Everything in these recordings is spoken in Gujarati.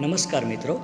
નમસ્કાર મિત્રો.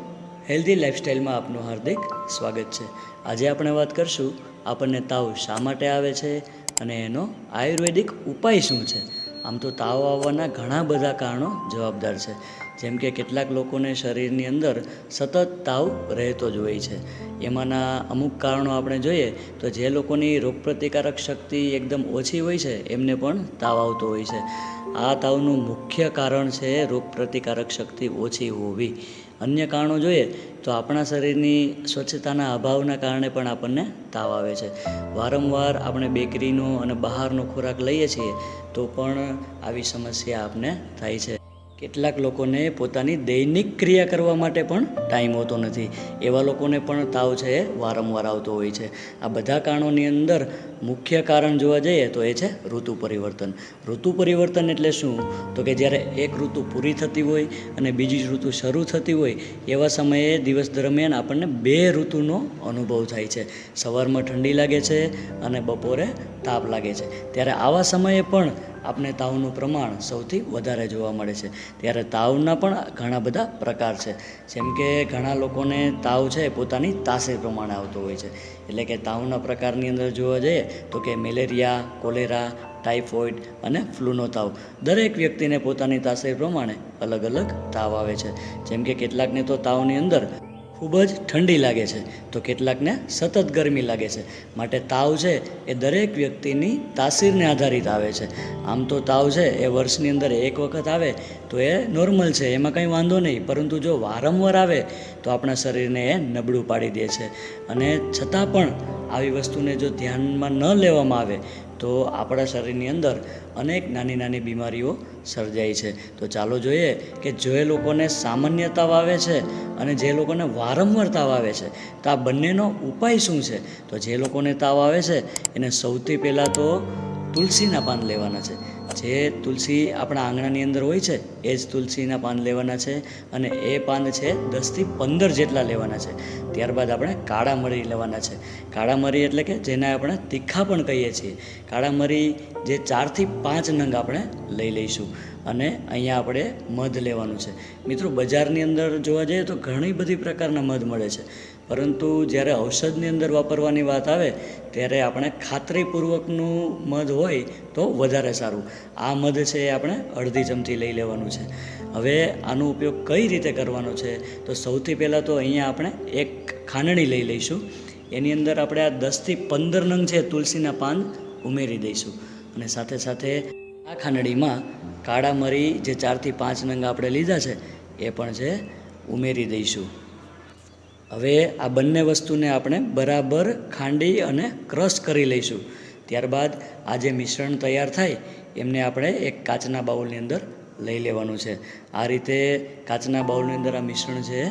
હેલ્ધી લાઇફસ્ટાઈલમાં આપનું હાર્દિક સ્વાગત છે. આજે આપણે વાત કરશું, આપણને તાવ શા માટે આવે છે અને એનો આયુર્વેદિક ઉપાય શું છે? આમ તો તાવ આવવાના ઘણા બધા કારણો જવાબદાર છે. જેમ કે કેટલાક લોકોને શરીરની અંદર સતત તાવ રહેતો જ હોય છે. એમાંના અમુક કારણો આપણે જોઈએ તો જે લોકોની રોગપ્રતિકારક શક્તિ એકદમ ઓછી હોય છે, એમને પણ તાવ આવતો હોય છે. આ તાવનું મુખ્ય કારણ છે રોગપ્રતિકારક શક્તિ ઓછી હોવી. અન્ય કારણો જોઈએ તો આપણા શરીરની સ્વચ્છતાના અભાવના કારણે પણ આપણને તાવ આવે છે. વારંવાર આપણે બેકરીનો અને બહારનો ખોરાક લઈએ છીએ તો પણ આવી સમસ્યા આપને થાય છે. કેટલાક લોકોને પોતાની દૈનિક ક્રિયા કરવા માટે પણ ટાઈમ હોતો નથી. એવા લોકોને પણ તાવ છે, વારંવાર આવતો હોય છે. આ બધા કારણોની અંદર મુખ્ય કારણ જોવા જઈએ તો એ છે ઋતુ પરિવર્તન. ઋતુ પરિવર્તન એટલે શું? તો કે જ્યારે એક ઋતુ પૂરી થતી હોય અને બીજી ઋતુ શરૂ થતી હોય, એવા સમયે દિવસ દરમિયાન આપણને બે ઋતુનો અનુભવ થાય છે. સવારમાં ઠંડી લાગે છે અને બપોરે તાપ લાગે છે. ત્યારે આવા સમયે પણ આપણે તાવનું પ્રમાણ સૌથી વધારે જોવા મળે છે. ત્યારે તાવના પણ ઘણા બધા પ્રકાર છે. જેમ કે ઘણા લોકોને તાવ છે પોતાની તાસીર પ્રમાણે આવતો હોય છે. એટલે કે તાવના પ્રકારની અંદર જોવા જઈએ તો કે મેલેરિયા, કોલેરા ટાઇફોઇડ અને ફ્લૂનો તાવ. દરેક વ્યક્તિને પોતાની તાસીર પ્રમાણે અલગ અલગ તાવ આવે છે. જેમ કે કેટલાકને તો તાવની અંદર ખૂબ જ ઠંડી લાગે છે. તો કેટલાકને સતત ગરમી લાગે છે. માટે તાવ છે એ દરેક વ્યક્તિની તાસીરને આધારિત આવે છે. આમ તો તાવ છે એ વર્ષની અંદર એક વખત આવે તો એ નોર્મલ છે, એમાં કંઈ વાંધો નહીં. પરંતુ જો વારંવાર આવે તો આપણા શરીરને એ નબળું પાડી દે છે. અને છતાં પણ આવી વસ્તુને જો ધ્યાનમાં ન લેવામાં આવે તો આપણા શરીરની અંદર અનેક નાની નાની બીમારીઓ સર્જાય છે. તો ચાલો જોઈએ કે જે લોકોને સામાન્ય તાવ આવે છે અને જે લોકોને વારંવાર તાવ આવે છે, તો આ બંનેનો ઉપાય શું છે? તો જે લોકોને તાવ આવે છે, એને સૌથી પહેલાં તો તુલસીના પાન લેવાના છે. જે તુલસી આપણા આંગણાની અંદર હોય છે, એ જ તુલસીના પાન લેવાના છે અને એ પાન છે દસથી પંદર જેટલા લેવાના છે. ત્યારબાદ આપણે કાળા મરી લેવાના છે. કાળા મરી એટલે કે જેને આપણે તીખા પણ કહીએ છીએ. કાળા મરી જે ચારથી પાંચ નંગ આપણે લઈ લઈશું. અને અહીંયા આપણે મધ લેવાનું છે. મિત્રો, બજારની અંદર જોવા જઈએ તો ઘણી બધી પ્રકારના મધ મળે છે. પરંતુ જ્યારે ઔષધની અંદર વાપરવાની વાત આવે, ત્યારે આપણે ખાતરીપૂર્વકનું મધ હોય તો વધારે સારું. આ મધ છે એ આપણે અડધી ચમચી લઈ લેવાનું છે. હવે આનો ઉપયોગ કઈ રીતે કરવાનો છે? તો સૌથી પહેલાં તો અહીંયા આપણે એક ખાંડણી લઈ લઈશું. એની અંદર આપણે આ દસથી પંદર નંગ છે તુલસીના પાન ઉમેરી દઈશું. અને સાથે સાથે આ ખાંડણીમાં કાળા મરી જે ચારથી પાંચ નંગ આપણે લીધા છે, એ પણ છે, ઉમેરી દઈશું. હવે આ બંને વસ્તુને આપણે બરાબર ખાંડી અને ક્રશ કરી લઈશું. ત્યારબાદ આ જે મિશ્રણ તૈયાર થાય, એમને આપણે એક કાચના બાઉલની અંદર લઈ લેવાનું છે. આ રીતે કાચના બાઉલની અંદર આ મિશ્રણ છે,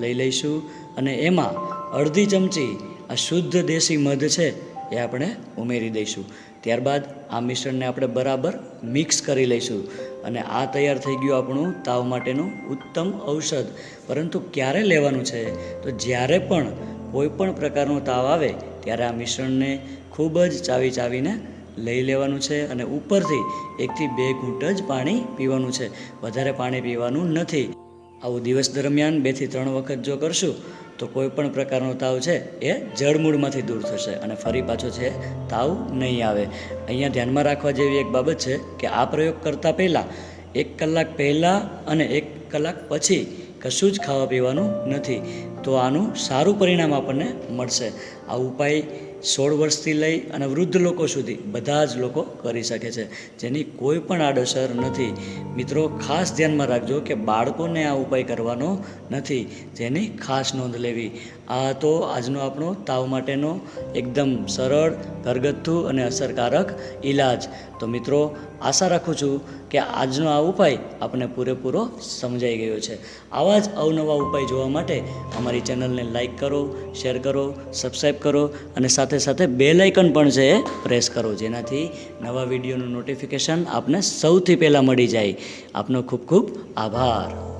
લઈ લઈશું અને એમાં અડધી ચમચી આ શુદ્ધ દેશી મધ છે, એ આપણે ઉમેરી દઈશું. ત્યારબાદ આ મિશ્રણને આપણે બરાબર મિક્સ કરી લઈશું. અને આ તૈયાર થઈ ગયું આપણું તાવ માટેનું ઉત્તમ ઔષધ. પરંતુ ક્યારે લેવાનું છે? તો જ્યારે પણ કોઈ પણ પ્રકારનો તાવ આવે, ત્યારે આ મિશ્રણને ખૂબ જ ચાવી ચાવીને લઈ લેવાનું છે અને ઉપરથી એકથી બે ઘૂંટ જ પાણી પીવાનું છે. વધારે પાણી પીવાનું નથી. આવું દિવસ દરમિયાન બેથી ત્રણ વખત જો કરશું, તો કોઈ પણ પ્રકારનો તાવ છે એ જળમૂળમાંથી દૂર થશે અને ફરી પાછો છે તાવ નહીં આવે. અહીંયા ધ્યાનમાં રાખવા જેવી એક બાબત છે કે આ પ્રયોગ કરતાં પહેલાં, એક કલાક પહેલાં અને એક કલાક પછી કશું જ ખાવા પીવાનું નથી. તો આનું સારું પરિણામ આપણને મળશે. આ ઉપાય સોળ વર્ષથી લઈ અને વૃદ્ધ લોકો સુધી બધા જ લોકો કરી શકે છે. જેની કોઈ પણ આડઅસર નથી. મિત્રો, ખાસ ધ્યાનમાં રાખજો કે બાળકોને આ ઉપાય કરવાનો નથી. જેની ખાસ નોંધ લેવી. આ તો આજનો આપણો તાવ માટેનો એકદમ સરળ, ઘરગથ્થુ અને અસરકારક ઈલાજ. તો મિત્રો, આશા રાખું છું કે આજનો આ ઉપાય આપને પૂરેપૂરો સમજાઈ ગયો છે. આવા જ અવનવા ઉપાય જોવા માટે અમારી ચેનલને લાઈક કરો, શેર કરો, સબસ્ક્રાઈબ કરો અને સાથે સાથે બે લાઇકન પણ છે એ પ્રેસ કરો, જેનાથી નવા વિડીયોનું નોટિફિકેશન આપને સૌથી પહેલાં મળી જાય. આપનો ખૂબ ખૂબ આભાર.